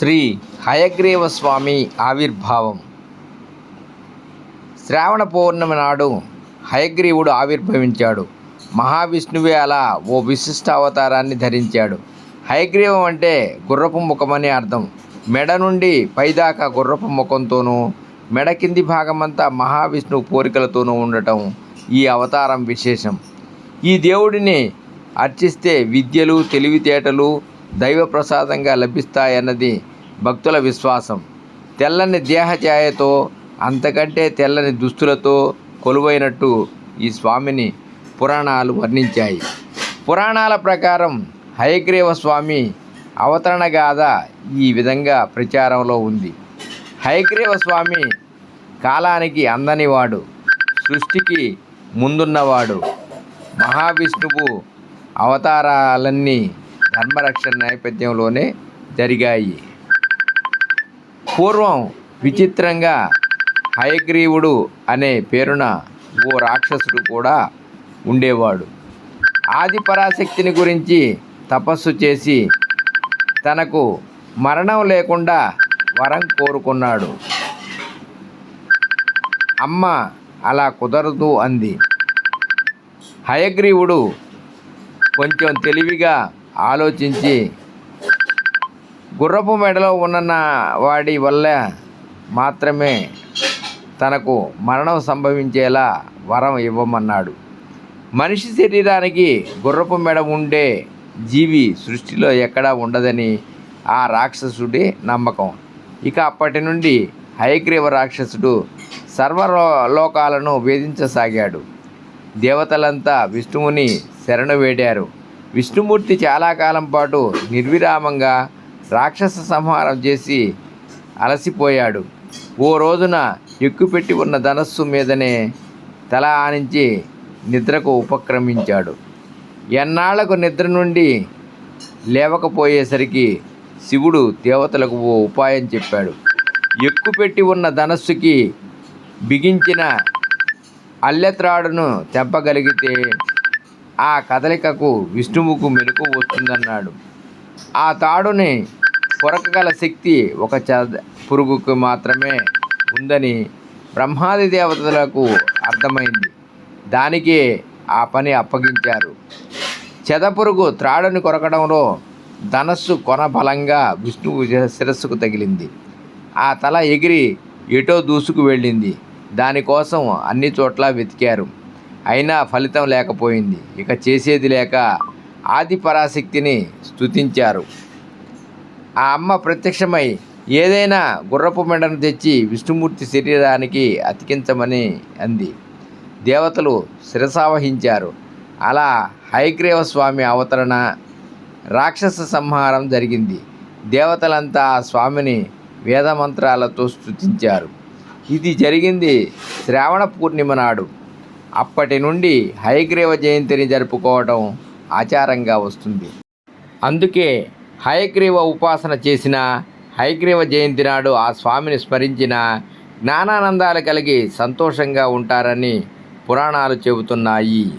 శ్రీ హయగ్రీవ స్వామి ఆవిర్భావం. శ్రావణ పౌర్ణమి నాడు హయగ్రీవుడు ఆవిర్భవించాడు. మహావిష్ణువే అలా ఓ విశిష్ట అవతారాన్ని ధరించాడు. హయగ్రీవం అంటే గుర్రపు ముఖమని అర్థం. మెడ నుండి పైదాకా గుర్రపు ముఖంతోనూ మెడ కింది భాగమంతా మహావిష్ణువు కోరికలతోనూ ఉండటం ఈ అవతారం విశేషం. ఈ దేవుడిని అర్చిస్తే విద్యలు తెలివితేటలు దైవ ప్రసాదంగా లభిస్తాయన్నది భక్తుల విశ్వాసం. తెల్లని దేహఛాయతో అంతకంటే తెల్లని దుస్తులతో కొలువైనట్టు ఈ స్వామిని పురాణాలు వర్ణించాయి. పురాణాల ప్రకారం హయగ్రీవ స్వామి అవతరణ గాథ ఈ విధంగా ప్రచారంలో ఉంది. హయగ్రీవ స్వామి కాలానికి అందనివాడు సృష్టికి ముందున్నవాడు మహావిష్ణువు అవతారాలన్నీ ధర్మరక్షణ నేపథ్యంలోనే జరిగాయి. పూర్వం విచిత్రంగా హయగ్రీవుడు అనే పేరున ఓ రాక్షసుడు కూడా ఉండేవాడు. ఆది పరాశక్తిని గురించి తపస్సు చేసి తనకు మరణం లేకుండా వరం కోరుకున్నాడు. అమ్మ అలా కుదరదు అంది. హయగ్రీవుడు కొంచెం తెలివిగా ఆలోచించి గుర్రపు మెడలో ఉన్న వాడి వల్ల మాత్రమే తనకు మరణం సంభవించేలా వరం ఇవ్వమన్నాడు. మనిషి శరీరానికి గుర్రపు మెడ ఉండే జీవి సృష్టిలో ఎక్కడా ఉండదని ఆ రాక్షసుడి నమ్మకం. ఇక అప్పటి నుండి హయగ్రీవ రాక్షసుడు సర్వలోకాలను వేధించసాగాడు. దేవతలంతా విష్ణువుని శరణు వేడారు. విష్ణుమూర్తి చాలా కాలం పాటు నిర్విరామంగా రాక్షస సంహారం చేసి అలసిపోయాడు. ఓ రోజున ఎక్కుపెట్టి ఉన్న ధనస్సు మీదనే తల ఆనించి నిద్రకు ఉపక్రమించాడు. ఎన్నాళ్ళకు నిద్ర నుండి లేవకపోయేసరికి శివుడు దేవతలకు ఓ ఉపాయం చెప్పాడు. ఎక్కుపెట్టి ఉన్న ధనస్సుకి బిగించిన అల్లెత్రాడును తెంపగలిగితే ఆ కదలికకు విష్ణువుకు మెలకు వస్తుందన్నాడు. ఆ తాడుని కొరకగల శక్తి ఒక చ పురుగుకు మాత్రమే ఉందని బ్రహ్మాది దేవతలకు అర్థమైంది. దానికే ఆ పని అప్పగించారు. చెదపురుగు త్రాడుని కొరకడంలో ధనస్సు కొన బలంగా విష్ణువు శిరస్సుకు తగిలింది. ఆ తల ఎగిరి ఎటో దూసుకు వెళ్ళింది. దానికోసం అన్ని చోట్ల వెతికారు. అయినా ఫలితం లేకపోయింది. ఇక చేసేది లేక ఆది పరాశక్తిని స్తుతించారు. ఆ అమ్మ ప్రత్యక్షమై ఏదైనా గుర్రపు మెడను తెచ్చి విష్ణుమూర్తి శరీరానికి అతికించమని అంది. దేవతలు శిరసావహించారు. అలా హైగ్రీవ స్వామి అవతరణ రాక్షస సంహారం జరిగింది. దేవతలంతా ఆ స్వామిని వేదమంత్రాలతో స్తుతించారు. ఇది జరిగింది శ్రావణ పూర్ణిమ నాడు. అప్పటి నుండి హయగ్రీవ జయంతిని జరుపుకోవడం ఆచారంగా వస్తుంది. అందుకే హయగ్రీవ ఉపాసన చేసిన హయగ్రీవ జయంతి నాడు ఆ స్వామిని స్మరించిన జ్ఞానానందాలు కలిగి సంతోషంగా ఉంటారని పురాణాలు చెబుతున్నాయి.